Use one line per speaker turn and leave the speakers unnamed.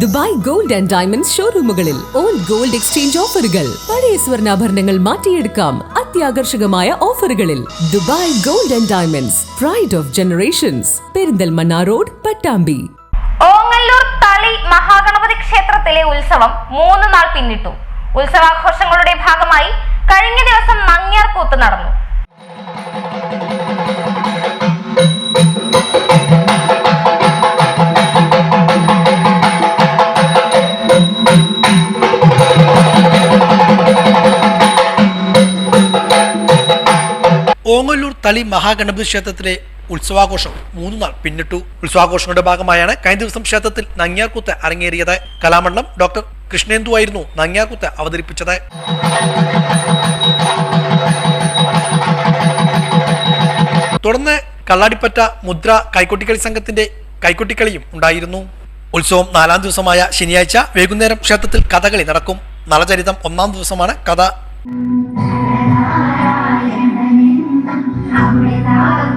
Dubai gold and diamonds ഷോറൂമുകളിൽ old gold exchange ഓഫറുകൾ. പഴയ സ്വർണാഭരണങ്ങൾ മാറ്റിയെടുക്കാം അത്യാകർഷകമായ ഓഫറുകളിൽ. Dubai gold and diamonds pride of generations Perinthalmanna road Pattambi.
Ongallur Thali Mahaganapathi ക്ഷേത്രത്തിലെ ഉത്സവം മൂന്ന് നാൾ പിന്നിട്ടു. ഉത്സവാഘോഷങ്ങളുടെ ഭാഗമായി കഴിഞ്ഞ ദിവസം നങ്ങിയാർ കൂത്ത് നടന്നു.
ഓങ്ങല്ലൂർ തളി മഹാഗണപതി ക്ഷേത്രത്തിലെ ഉത്സവാഘോഷം മൂന്ന് നാൾ പിന്നിട്ടു. ഉത്സവാഘോഷങ്ങളുടെ ഭാഗമായാണ് കഴിഞ്ഞ ദിവസം ക്ഷേത്രത്തിൽ നങ്ങ്യാർകൂത്ത് അരങ്ങേറിയത്. കലാമണ്ഡലം ഡോക്ടർ കൃഷ്ണേന്ദു ആയിരുന്നു നങ്ങ്യാർകൂത്ത് അവതരിപ്പിച്ചത്. തുടർന്ന് കള്ളാടിപ്പറ്റ മുദ്ര കൈക്കൊട്ടിക്കളി സംഘത്തിന്റെ കൈക്കൊട്ടിക്കളിയും ഉണ്ടായിരുന്നു. ഉത്സവം നാലാം ദിവസമായ ശനിയാഴ്ച വൈകുന്നേരം ക്ഷേത്രത്തിൽ കഥകളി നടക്കും. നളചരിതം ഒന്നാം ദിവസമാണ് കഥ.